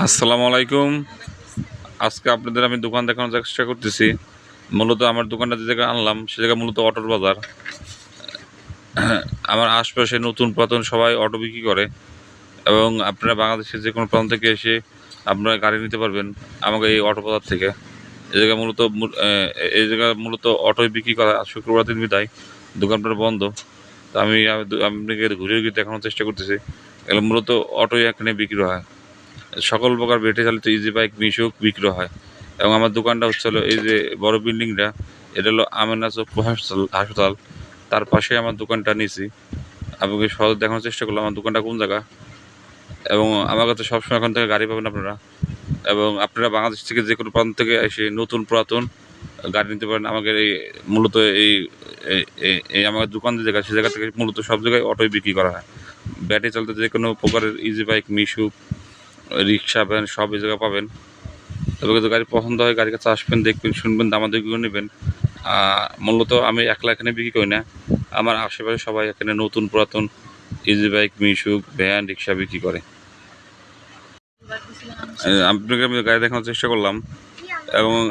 আসসালামু আলাইকুম। আজকে আপনাদের আমি দোকান দেখানোর চেষ্টা করতেছি। মূলত আমার দোকানটা যে জায়গায় আনলাম, সে জায়গা মূলত অটোর বাজার। আমার আশপাশে নতুন পুরাতন সবাই অটো বিক্রি করে এবং আপনারা বাংলাদেশের যে কোনো প্রান্ত থেকে এসে আপনারা গাড়ি নিতে পারবেন আমাকে এই অটো বাজার থেকে। এই জায়গায় মূলত এই জায়গায় মূলত অটোই বিক্রি করা শুক্রবার দিন বিদায়, দোকানটা বন্ধ। তো আমি- আপনাকে ঘুরে ঘুরে দেখানোর চেষ্টা করতেছি। এগুলো মূলত অটোই এখানে বিক্রি হয়। সকল প্রকার ব্যাটারি চালিত ইজি বাইক মিশুক বিক্রি হয়। এবং আমার দোকানটা হচ্ছে হলো এই যে বড় বিল্ডিংটা, এটা হলো আমেনা চোখ হাসপাতাল হাসপাতাল। তার পাশে আমার দোকানটা নিয়েছি আপনাকে সহজ দেখানোর চেষ্টা করলাম আমার দোকানটা কোন জায়গা। এবং আমার কাছে সবসময় এখান থেকে গাড়ি পাবেন আপনারা। এবং আপনারা বাংলাদেশ থেকে যে কোনো প্রান্ত থেকে এসে নতুন পুরাতন গাড়ি নিতে পারেন। আমাদের এই মূলত এই, এই- আমাদের দোকান যে জায়গা, সে জায়গা থেকে মূলত সব জায়গায় অটোই বিক্রি করা হয়। ব্যাটারি চালিত যে কোনো প্রকারের ইজি বাইক মিশুক রিক্সা ভ্যান সব এই জায়গায় পাবেন। তবে যদি গাড়ি পছন্দ হয়, গাড়ির কাছে আসবেন, দেখবেন, শুনবেন দামাদামিও নেবেন। মূলত আমি একলা এখানে বিক্রি করি না। আমার আশেপাশে সবাই এখানে নতুন, পুরাতন ইজি বাইক, মিশুক, ভ্যান, রিক্সা বিক্রি করে। আপনাকে আমি গাড়ি দেখানোর চেষ্টা করলাম। এবং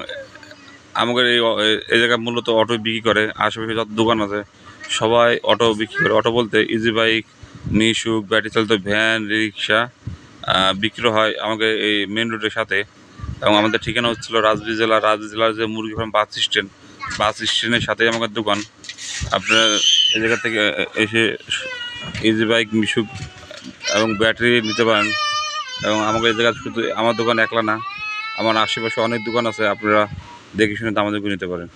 আমাদের এই, এই- জায়গায় মূলত অটো বিক্রি করে, আশেপাশে যত দোকান আছে, সবাই অটো বিক্রি করে। অটো বলতে ইজি বাইক, মিশুক ব্যাটারি চালিত ভ্যান, রিক্সা বিক্রি হয় আমাকে এই মেন রোডের সাথে। এবং আমাদের ঠিকানা হচ্ছিল রাজবাড়ী জেলা। রাজবাড়ী জেলার যে মুরগি ফার্ম বাস স্ট্যান্ড বাস স্ট্যান্ডের সাথেই আমাদের দোকান। আপনারা এই জায়গা থেকে এসে ইজি বাইক মিশুক এবং ব্যাটারি নিতে পারেন। এবং আমাকে এই জায়গা শুধু, আমার দোকান একলা না, আমার আশেপাশে অনেক দোকান আছে, আপনারা দেখে শুনে দামাদামি নিতে পারেন।